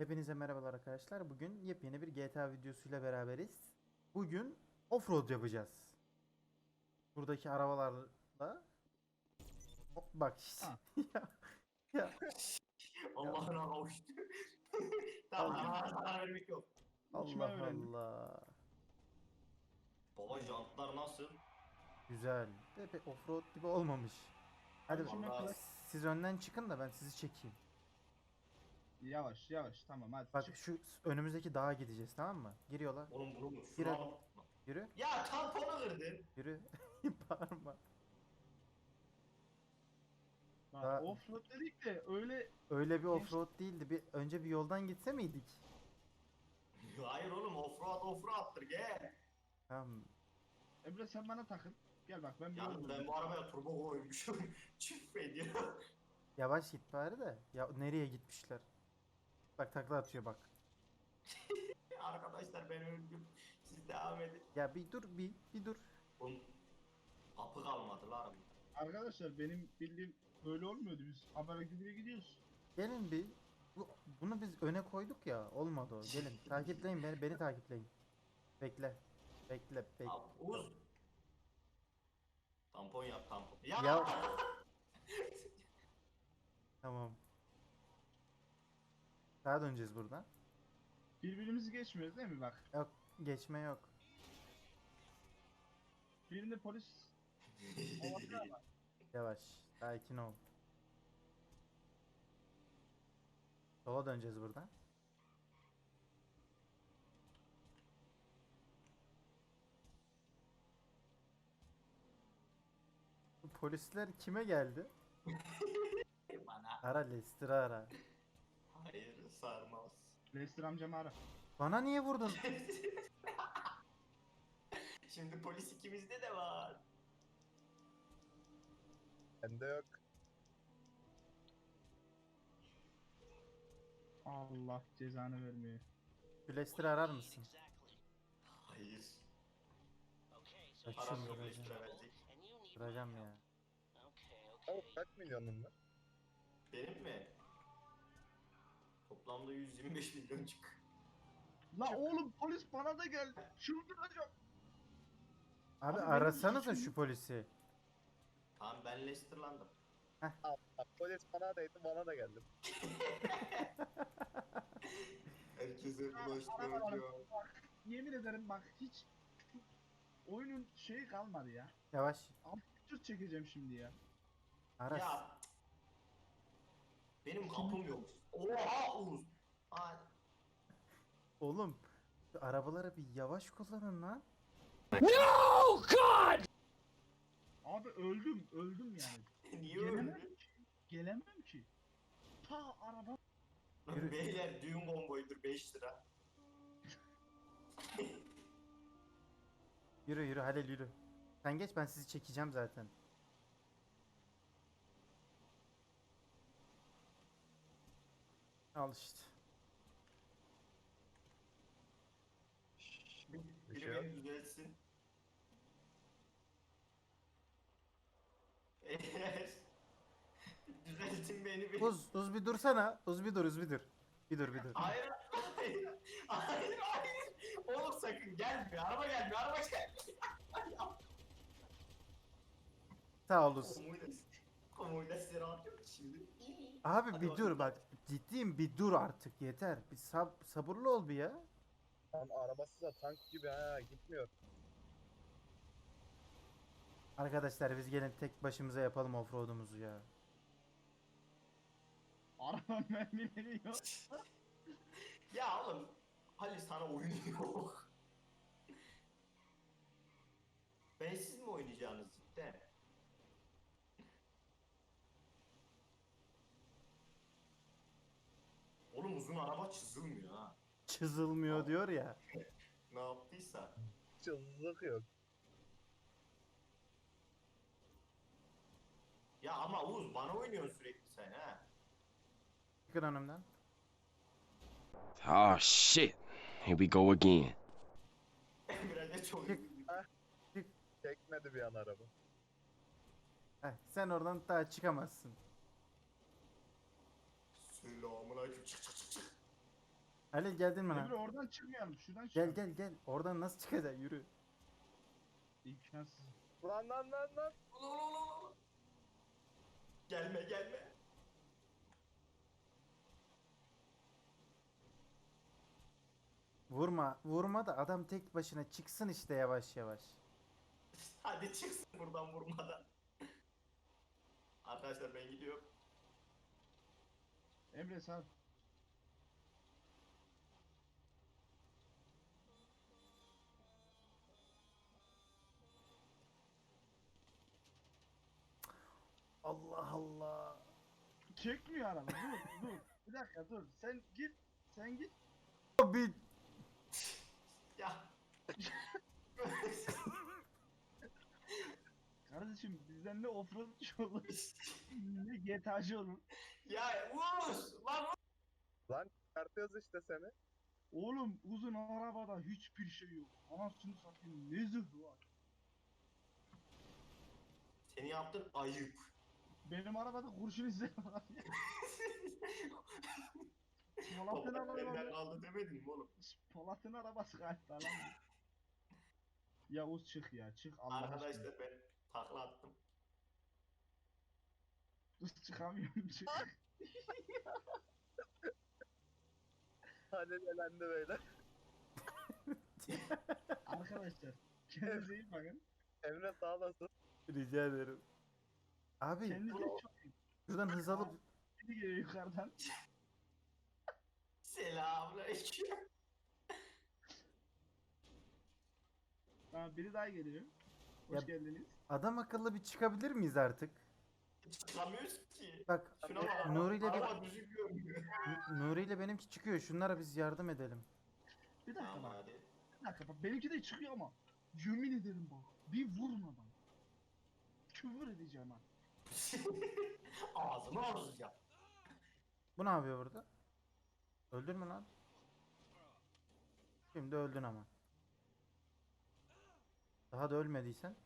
Hepinize merhabalar arkadaşlar. Bugün yepyeni bir GTA videosuyla beraberiz. Bugün offroad yapacağız. Buradaki arabalarla Hop, bak ya, ya Allah'ına kavuştu. tamam zarar vermek yok. Allah. Allah. Baba jantlar nasıl? Güzel. De pek offroad gibi olmamış. Hadi kadar- siz önden çıkın da ben sizi çekeyim. Yavaş yavaş tamam hadi Bak çık. şu önümüzdeki dağa gideceğiz tamam mı? Giriyorlar. Oğlum Şuna adım. bak. Yürü. Ya tamponu kırdın. Yürü. Bağırma. Daha- offroad dedik de öyle Öyle bir offroad değildi. Bir önce bir yoldan gitse miydik? Hayır oğlum offroad offroad'tır gel. Tamam. Emre sen bana takıl. Gel bak ben bir Yalnız ben bu arabaya turbo koymuşum. Çift ediyor. Yavaş git bari de. Ya nereye gitmişler? Bak takla atıyor bak. Arkadaşlar ben öldüm. Siz devam edin. Ya bir dur bir bir dur. Oğlum kapı kalmadı lan. Arkadaşlar benim bildiğim böyle olmuyordu biz habere gidiyor gidiyoruz. Gelin bir. Bu, bunu biz öne koyduk ya. Olmadı o. Gelin. Takipleyin beni. Beni takipleyin. Bekle. Bekle. Bekle. Abi Uz. Tampon yap tampon. Ya. Ya. Tamam. Sağa döneceğiz buradan. Birbirimizi geçmiyoruz değil mi bak. Yok. Geçme yok. Birinde polis olabilir ama Yavaş. Sakin ol. Sola döneceğiz buradan. Bu Polisler kime geldi? Bana. Ara Lester'ı ara. Hayır sarmaz. Lester amcamı ara. Bana niye vurdun? Şimdi polis ikimizde de var. Bende yok. Allah cezanı vermiyor. Şu Lester'ı arar mısın? Hayır. Param yok. Vuracağım ya. Tavuk kaç milyonun var? Benim mi? Toplamda 125 milyon çık. La oğlum polis bana da geldi. Çıldıracağım. Abi, Abi arasanıza şu polisi. Tamam ben Leicester'landım. Al, polis bana değdi bana da geldi. Herkese bulaştırıcı. Yemin ederim bak hiç oyunun şeyi kalmadı ya. Yavaş. Tır çekeceğim şimdi ya. Ara. Ya. Benim kapım yok. Oha Uğuz. Oğlum. arabaları bir yavaş kullanın lan. Abi öldüm öldüm yani. Niye Gelemem ki. Gelemem ki. Ta araba Yürü. Beyler düğün bomboydur 5 lira. Yürü yürü Halil yürü. Sen geç ben sizi çekeceğim zaten. Al işte. Bir- Bir Biri şey yok. beni düzeltsin. Eğer düzeltin beni bir. Uz, uz bir dursana. Uz bir dur, uz bir dur. Bir dur, bir dur. Hayır, hayır, hayır, hayır. Oğlum sakın gelmiyor, araba gelmiyor, araba gelmiyor. Sağ ol uz. Konvoyla, konvoyla size rahat yok şimdi. Abi Hadi bir bakalım. dur bak. Ciddiyim bir dur artık yeter. Bir sab sabırlı ol bir ya. Lan arabası da tank gibi ha gitmiyor. Arkadaşlar biz gelin tek başımıza yapalım offroad'umuzu ya. araba mermileri yok. Ya oğlum, Halil sana oyun yok. Ben siz mi oynayacaksınız cidden? Oğlum uzun araba çizilmiyor ha. Çizilmiyor diyor ya. Ne yaptıysa. Çılgınlık yok. Ya ama Uğuz bana oynuyorsun sürekli sen ha. Çıkın önümden. Oh shit. Here we go again. Biraz da çok Çık. Çekmedi bir an araba. Heh, sen oradan daha çıkamazsın. Selamun aleyküm çık çık çık Halil geldin mi Emre lan? oradan çıkmayalım. Şuradan Gel çıkalım. gel gel. Oradan nasıl çıkacaksın? Yürü. İmkansız. Lan lan lan lan. Ula ula ula ula. Gelme gelme. Vurma. Vurma da adam tek başına çıksın işte yavaş yavaş. Hadi çıksın buradan vurmadan. Arkadaşlar ben gidiyorum. Emre sağ Allah Allah. Çekmiyor araba. Dur dur. Bir dakika dur. Sen git. Sen git. Abi Ya. Kardeşim bizden ne offroadçı olur ne GTA'cı olur. ya Uğuz. Lan Uğuz. Çıkartıyoruz işte seni. Oğlum uzun arabada hiçbir şey yok. Anasını satayım ne zırhı var. Seni yaptın ayıp. Benim arabada kurşun izleri var. Polat'ın benden arabası. kaldı demedin mi oğlum? Polat'ın arabası galiba lan. bu. Ya Uz çık ya çık Allah aşkına. Arkadaşlar ben takla attım. Uz çıkamıyorum çık. Hadi elendi böyle. Arkadaşlar kendinize iyi bakın. Emre sağ olasın. rica ederim. Abi Kendinize çok iyi şuradan hız alıp Biri geliyor yukarıdan. Selamünaleyküm. Ha, biri daha geliyor. Hoş Ya- geldiniz. adam akıllı bir çıkabilir miyiz artık? Çıkamıyoruz ki. Bak Şuna bak. Nuri ile araba ben- düzgün görünüyor. N- Nuri ile benimki çıkıyor. Şunlara biz yardım edelim. Bir dakika Tamam bak. hadi. Bir dakika bak. Benimki de çıkıyor ama. Yemin ederim bak. Bir vurmadan. Küfür edeceğim ha. Ağzını ağzıca. Bu ne yapıyor burada? Öldün mü lan? Şimdi öldün ama. Daha da ölmediysen.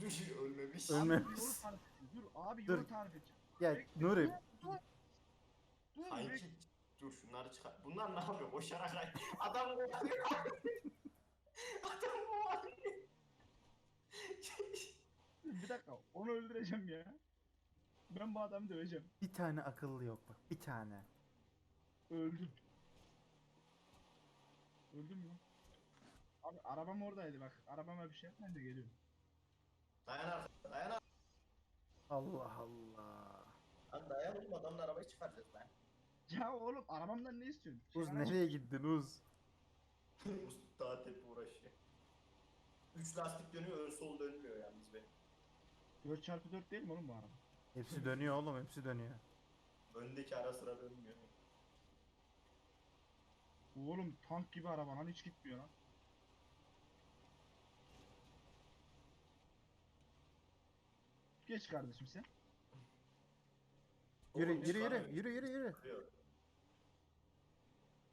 Düşün ölmemiş. Ölme- Abi yolu tarif edeceğim. Dur abi Dur. yolu tarif edeceğim. Ya Nuri Dur. Dur. Sanki bekle. dur şunları çıkar. Bunlar ne yapıyor? Koşarak ay. Adam kovalıyor. Adam kovalıyor. Dakika. Onu öldüreceğim ya. Ben bu adamı döveceğim. bir tane akıllı yok bak. Bir tane. Öldüm. Öldüm mü? Abi arabam oradaydı bak. Arabama bir şey yapmayın da geliyorum. dayan arkadaşlar dayan arkadaşlar. Allah Allah. Lan dayan oğlum adamın arabayı çıkaracağız lan. Ya oğlum arabamdan ne istiyorsun? Uz Çıkar- nereye gittin Uz? Usta tepe uğraşıyor. Üç lastik dönüyor ön sol dönmüyor yalnız benim. 4x4 değil mi oğlum bu araba? Hepsi dönüyor oğlum hepsi dönüyor. Öndeki ara sıra dönmüyor. Oğlum tank gibi araba lan hiç gitmiyor lan. Geç kardeşim sen. Yürü Oğlum, yürü yürü yürü yürü yürü. Kırıyor.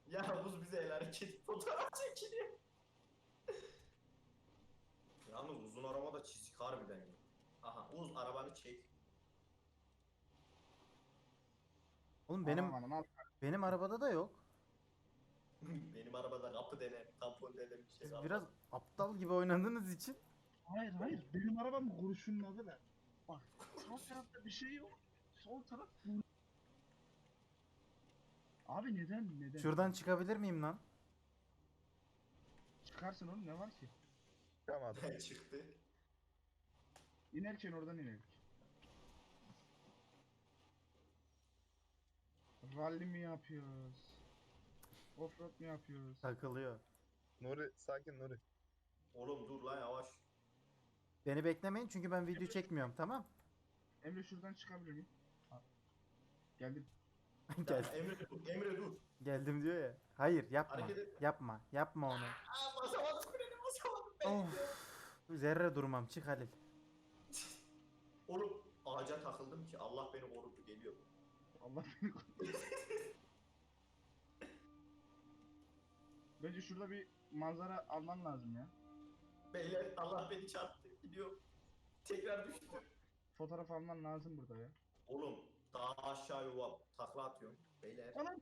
Ya buz bize el hareket fotoğraf çekiliyor. Yalnız uzun arabada çizik harbiden yok. Aha uz arabanı çek. Oğlum benim aman, al. benim arabada da yok. Benim arabada kapı denen, tampon denen bir şey Siz var. biraz aptal gibi oynadığınız için Hayır hayır benim arabam kurşunladılar. Bak sol tarafta bir şey yok. Sol taraf Abi neden neden? şuradan çıkabilir miyim lan? Çıkarsın oğlum ne var ki? Çıkamadım. çıktı. İnerken oradan inelim. Rally mi yapıyoruz? Offroad mu yapıyoruz? Takılıyor. Nuri sakin Nuri. Oğlum dur lan yavaş. Beni beklemeyin çünkü ben video çekmiyorum tamam? Emre şuradan çıkabilir miyim? Ha. Geldim. Ya, Gel, Emre dur, Emre dur. geldim diyor ya. Hayır yapma. Hareket et. Yapma. Yapma onu. Aa basamadım freni basamadım. Ben Of. Zerre durmam. Çık Halil. Oğlum ağaca takıldım ki Allah beni korudu geliyor. Allah beni. Bence şurada bir manzara alman lazım ya. Beyler Allah beni çarptı gidiyor. Tekrar düştü. Fotoğraf alman lazım burada ya. Oğlum daha aşağı yuva takla atıyorum. Beyler. Anam.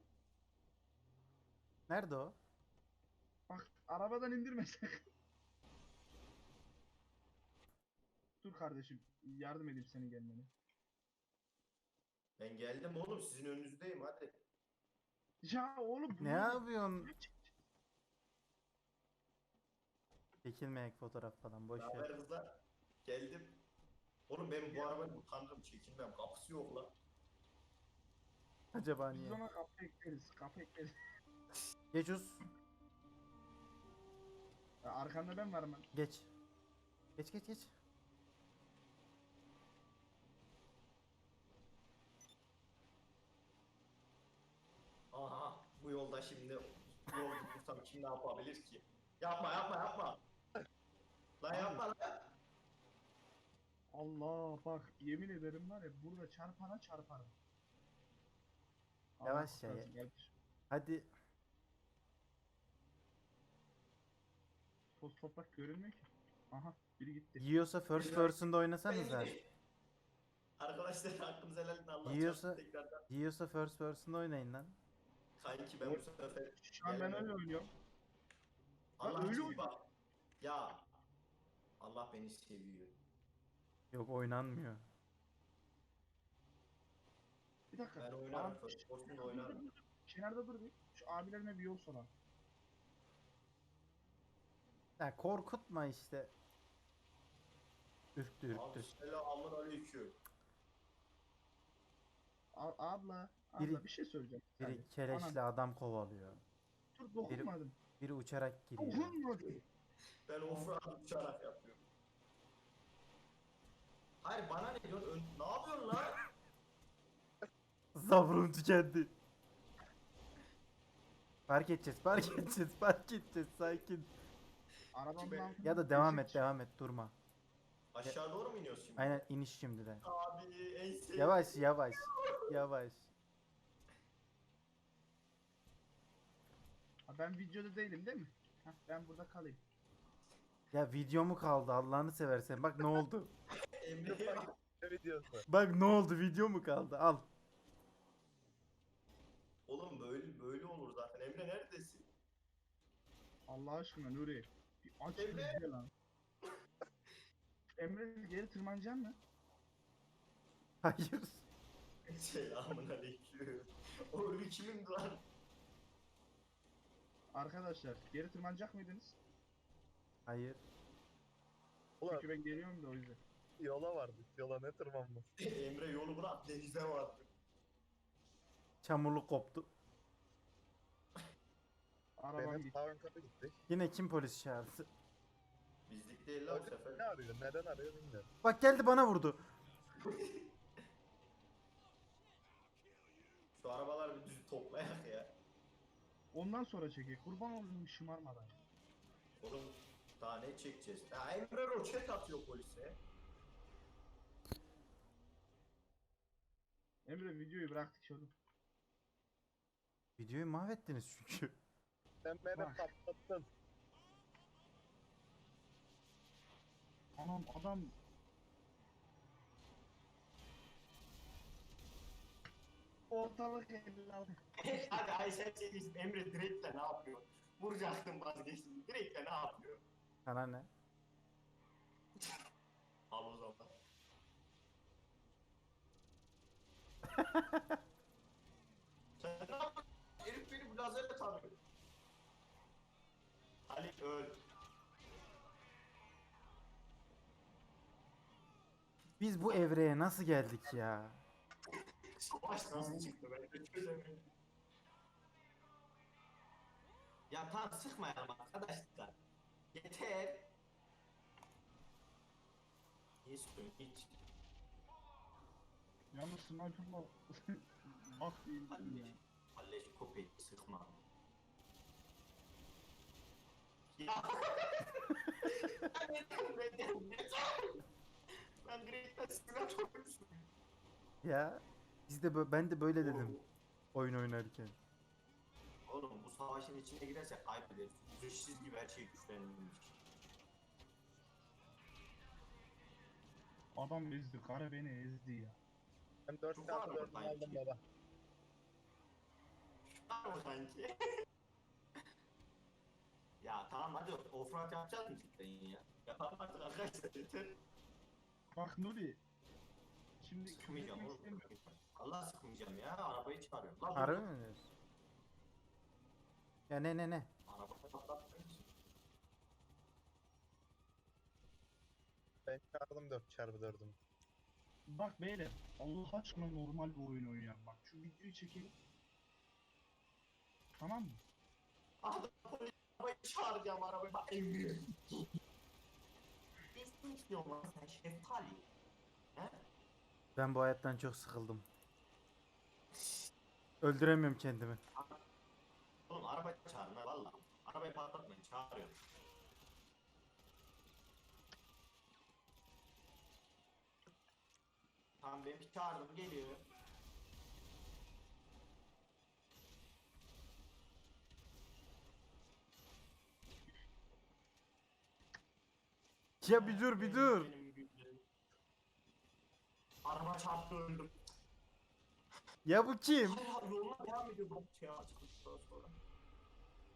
Nerede o? Bak arabadan indirme sakın. Dur kardeşim yardım edeyim senin gelmene. Ben geldim oğlum sizin önünüzdeyim hadi. Ya oğlum bu Ne yapıyorsun? Çekilmeyek fotoğraf falan boş ver. haber kızlar? Geldim. Oğlum ben bu arabayı utanırım çekinmem. Kapısı yok lan. Acaba Biz niye? ona kapı ekleriz kapı ekleriz. Geç uz. Ya arkanda ben varım ben. Geç. Geç geç geç. Aha bu yolda şimdi yol tutursam kim ne yapabilir ki? Yapma yapma yapma. Lan yapma lan. Allah bak yemin ederim var ya burada çarpana çarparım. Yavaş Allah ya, kurtarsın kardeşim. Hadi. Toz toprak görünmüyor ki. Aha biri gitti. Yiyorsa first person'da oynasanıza. Arkadaşlar hakkınızı helal edin Allah Yiyorsa- tekrardan. Yiyorsa first person'da oynayın lan. Kanki ben bu sefer Şu an ben öyle oynuyorum. Allah öyle bak. Ya Allah beni seviyor. Yok oynanmıyor. Bir dakika. Ben oynarım. Abi, person'da oynarım. Kenarda dur bir. Şu abilerime bir yol soran. Ya korkutma işte. Ürktü Abi ürktü. selamun aleyküm. A- abla. Abla Biri- bir şey söyleyeceğim. Biri Hadi. keleşli adam kovalıyor. Dur dokunmadım. Biri uçarak giriyor. Dokunmadım. Ben offroad uçarak yapıyorum. Hayır bana ne diyorsun? Ön- Ne yapıyorsun lan? Sabrım tükendi. Fark edeceğiz, fark edeceğiz, fark edeceğiz. Sakin. Arabamın altında Ya da devam bir et, devam et, durma. Aşağı doğru mu iniyoruz şimdi? Aynen iniş şimdi de. Abi en sevdiğim. Yavaş, yavaş, yavaş. Ha, Ben videoda değilim değil mi? Heh, ben burada kalayım. Ya video mu kaldı Allah'ını seversen. Bak ne oldu. Emre'ye bak. Ne? Bak ne oldu video mu kaldı. Al. Oğlum böyle böyle olur zaten. Emre neredesin? Allah aşkına Nuri. Bir aç Emre! izle lan. Emre geri tırmanacaksın mı? Hayır. Selamun aleyküm. O ölü kimin lan? Arkadaşlar geri tırmanacak mıydınız? Hayır. Ulan Çünkü ben geliyorum da o yüzden. yola vardık. Yola ne tırmanması? Emre yolu bırak denize vardı. Çamurluk koptu. Arabam Benim gitti. sağ ön kapı gitti. Yine kim polis çağırdı? Bizlik değil lan bu sefer. ne arıyor? Neden arıyor bilmiyorum. Bak geldi bana vurdu. Şu arabalar bir düz toplayak ya. Ondan sonra çekek. Kurban olayım şımarmadan. Oğlum daha ne çekeceğiz? Ya Emre roket atıyor polise. Emre videoyu bıraktık oğlum. Videoyu mahvettiniz çünkü. Sen beni Bak. patlattın. Anam adam Ortalık ellaldı. Hadi Ayşe çekilsin. Emre direktle ne yapıyor? Vuracaktım vazgeçtim. Direktle ne yapıyor? Sana ne? Al o zaman. Sen ne yapıyorsun? Herif beni bu lazerle tanıyor. Ali öl. Biz bu evreye nasıl geldik ya? Savaş nasıl çıktı ben de çözemedim. Ya tamam sıkmayalım arkadaşlar. Yeter. Niye sıkıyorsun hiç? Yalnız sniper'la bak değil. Halleş, halleş köpeği sıkma. Ya. neden neden neden? Ben direkten simülatör konuştum. Ya biz de bö- ben de böyle dedim oyun oynarken. Oğlum bu savaşın içine girersek kaybederiz. Dışsız gibi her şey güçlendirilmiş. Adam ezdi, kara beni ezdi ya. Ben 4 Çok tane mı 4 aldım sanki? baba. Var o sanki. Ya tamam hadi offroad yapacağız mı cidden ya? Yapalım artık arkadaşlar yeter. Bak Nuri. Şimdi Sıkmayacağım oğlum. istemiyorum. Allah sıkmayacağım ya arabayı çağırıyorum. Lan Harbi mi diyorsun? Ya ne ne ne? Arabayı patlattın mısın? Ben çağırdım 4 çarpı 4'ümü. Bak beyler Allah aşkına normal bir oyun oynayalım bak. Şu videoyu çekelim. Tamam mı? Adam polis arabayı çağıracağım arabayı bak emmiyor. Ne istiyorsun lan sen şeftali? He? Ben bu hayattan çok sıkıldım. Öldüremiyorum kendimi. Oğlum arabayı çağırın ha valla. Arabayı patlatmayın çağırıyorum. Tamam ben bir çağırdım geliyor. Ya bir dur bir dur. Benim. Araba çarptı öldüm. Ya bu kim? Hayır yoluna devam ediyor bak ya çıktıktan sonra.